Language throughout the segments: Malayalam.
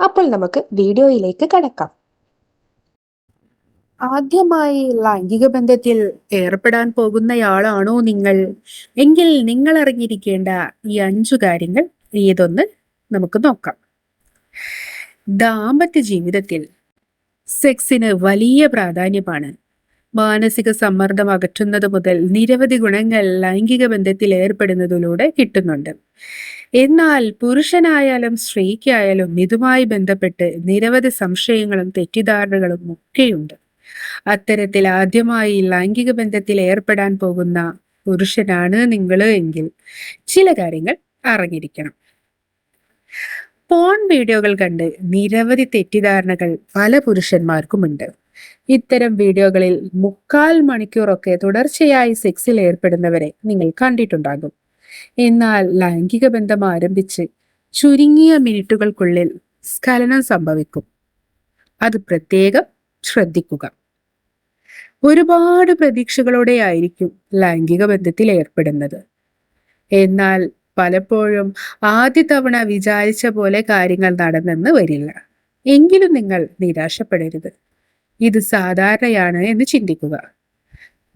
അപ്പോൾ നമുക്ക് വീഡിയോയിലേക്ക് കടക്കാം. ആദ്യമായി ലൈംഗിക ബന്ധത്തിൽ ഏർപ്പെടാൻ പോകുന്നയാളാണോ നിങ്ങൾ? എങ്കിൽ നിങ്ങൾ അറിഞ്ഞിരിക്കേണ്ട ഈ അഞ്ചു കാര്യങ്ങൾ ഏതൊന്ന് നമുക്ക് നോക്കാം. ദാമ്പത്യ ജീവിതത്തിൽ സെക്സിന് വലിയ പ്രാധാന്യമാണ്. മാനസിക സമ്മർദ്ദം അകറ്റുന്നത് മുതൽ നിരവധി ഗുണങ്ങൾ ലൈംഗിക ബന്ധത്തിൽ ഏർപ്പെടുന്നതിലൂടെ കിട്ടുന്നുണ്ട്. എന്നാൽ പുരുഷനായാലും സ്ത്രീക്കായാലും ഇതുമായി ബന്ധപ്പെട്ട് നിരവധി സംശയങ്ങളും തെറ്റിദ്ധാരണകളും ഒക്കെയുണ്ട്. അത്തരത്തിൽ ആദ്യമായി ലൈംഗിക ബന്ധത്തിൽ ഏർപ്പെടാൻ പോകുന്ന പുരുഷനാണ് നിങ്ങൾ എങ്കിൽ ചില കാര്യങ്ങൾ അറിഞ്ഞിരിക്കണം. പോൺ വീഡിയോകൾ കണ്ട് നിരവധി തെറ്റിദ്ധാരണകൾ പല പുരുഷന്മാർക്കുമുണ്ട്. ഇത്തരം വീഡിയോകളിൽ മുക്കാൽ മണിക്കൂറൊക്കെ തുടർച്ചയായി സെക്സിൽ ഏർപ്പെടുന്നവരെ നിങ്ങൾ കണ്ടിട്ടുണ്ടാകും. എന്നാൽ ലൈംഗിക ബന്ധം ആരംഭിച്ച് ചുരുങ്ങിയ മിനിറ്റുകൾക്കുള്ളിൽ സ്ഖലനം സംഭവിക്കും. അത് പ്രത്യേകം ശ്രദ്ധിക്കുക. ഒരുപാട് പ്രതീക്ഷകളോടെ ആയിരിക്കും ലൈംഗിക ബന്ധത്തിൽ ഏർപ്പെടുന്നത്. എന്നാൽ പലപ്പോഴും ആദ്യ തവണ വിചാരിച്ച പോലെ കാര്യങ്ങൾ നടന്നെന്ന് വരില്ല. എങ്കിലും നിങ്ങൾ നിരാശപ്പെടരുത്. ഇത് സാധാരണയാണ് എന്ന് ചിന്തിക്കുക.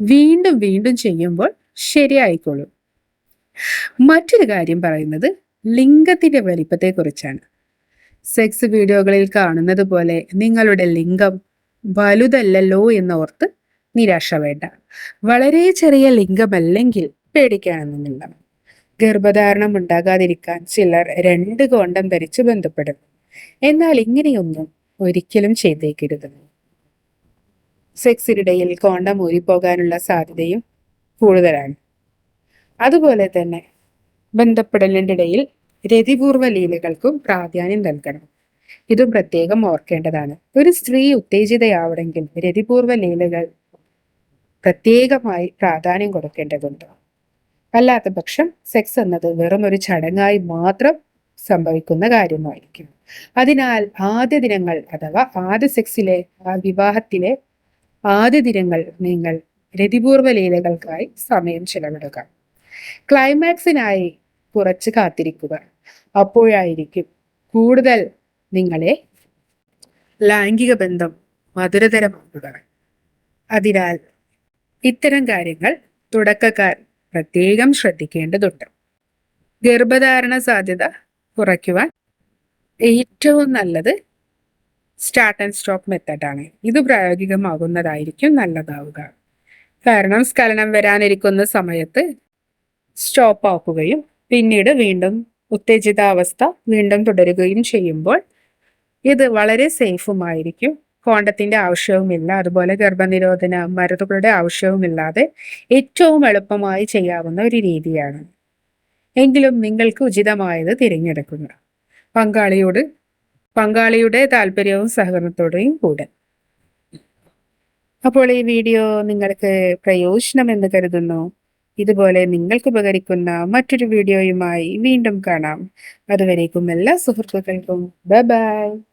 വീണ്ടും വീണ്ടും ചെയ്യുമ്പോൾ ശരിയായിക്കോളും. മറ്റൊരു കാര്യം പറയുന്നത് ലിംഗത്തിന്റെ വലിപ്പത്തെക്കുറിച്ചാണ്. സെക്സ് വീഡിയോകളിൽ കാണുന്നത് പോലെ നിങ്ങളുടെ ലിംഗം വലുതല്ലല്ലോ എന്നോർത്ത് നിരാശ വേണ്ട വളരെ ചെറിയ ലിംഗമല്ലെങ്കിൽ പേടിക്കാനൊന്നുമില്ല. ഗർഭധാരണം ഉണ്ടാകാതിരിക്കാൻ ചിലർ രണ്ട് കോണ്ടം ധരിച്ച് ബന്ധപ്പെടും. എന്നാൽ ഇങ്ങനെയൊന്നും ഒരിക്കലും ചെയ്തേക്കരുത്. സെക്സിനിടയിൽ കോണ്ടം ഊരിപ്പോകാനുള്ള സാധ്യതയും കൂടുതലാണ്. അതുപോലെ തന്നെ ബന്ധപ്പെടലിന്റെ ഇടയിൽ രതിപൂർവ ലീലകൾക്കും പ്രാധാന്യം നൽകണം. ഇതും പ്രത്യേകം ഓർക്കേണ്ടതാണ്. ഒരു സ്ത്രീ ഉത്തേജിതയാവണമെങ്കിൽ രതിപൂർവ ലീലകൾ പ്രത്യേകമായി പ്രാധാന്യം കൊടുക്കേണ്ടതുണ്ട്. അല്ലാത്ത പക്ഷം സെക്സ് എന്നത് വെറും ഒരു ചടങ്ങായി മാത്രം സംഭവിക്കുന്ന കാര്യമായിരിക്കും. അതിനാൽ ആദ്യ ദിനങ്ങൾ അഥവാ ആദ്യ സെക്സിലെ വിവാഹത്തിലെ ആദ്യ ദിനങ്ങൾ നിങ്ങൾ രതിപൂർവ ലീലകൾക്കായി സമയം ചെലവിടുക. ക്ലൈമാക്സിനായി കുറച്ച് കാത്തിരിക്കുക. അപ്പോഴായിരിക്കും കൂടുതൽ നിങ്ങളെ ലൈംഗിക ബന്ധം മധുരതരമാക്കുക. അതിനാൽ ഇത്തരം കാര്യങ്ങൾ തുടക്കക്കാർ പ്രത്യേകം ശ്രദ്ധിക്കേണ്ടതുണ്ട്. ഗർഭധാരണ സാധ്യത കുറയ്ക്കുവാൻ ഏറ്റവും നല്ലത് സ്റ്റാർട്ട് ആൻഡ് സ്റ്റോപ്പ് മെത്തഡാണ് ഇത് പ്രായോഗികമാകുന്നതായിരിക്കും നല്ലതാവുക. കാരണം സ്ഖലനം വരാനിരിക്കുന്ന സമയത്ത് സ്റ്റോപ്പ് ആക്കുകയും പിന്നീട് വീണ്ടും ഉത്തേജിതാവസ്ഥ വീണ്ടും തുടരുകയും ചെയ്യുമ്പോൾ ഇത് വളരെ സേഫുമായിരിക്കും കോണ്ടത്തിന്റെ ആവശ്യവുമില്ല അതുപോലെ ഗർഭനിരോധന മരുന്നുകളുടെ ആവശ്യവുമില്ലാതെ ഏറ്റവും എളുപ്പമായി ചെയ്യാവുന്ന ഒരു രീതിയാണ്. എങ്കിലും നിങ്ങൾക്ക് ഉചിതമായത് തിരഞ്ഞെടുക്കുക. പങ്കാളിയോട് പങ്കാളിയുടെ താല്പര്യവും സഹകരണത്തോടെയും കൂടെ. അപ്പോൾ ഈ വീഡിയോ നിങ്ങൾക്ക് പ്രയോജനമെന്ന് കരുതുന്നു. ഇതുപോലെ നിങ്ങൾക്ക് ഉപകരിക്കുന്ന മറ്റൊരു വീഡിയോയുമായി വീണ്ടും കാണാം. അതുവരേക്കും എല്ലാ സുഹൃത്തുക്കൾക്കും ബൈ ബൈ.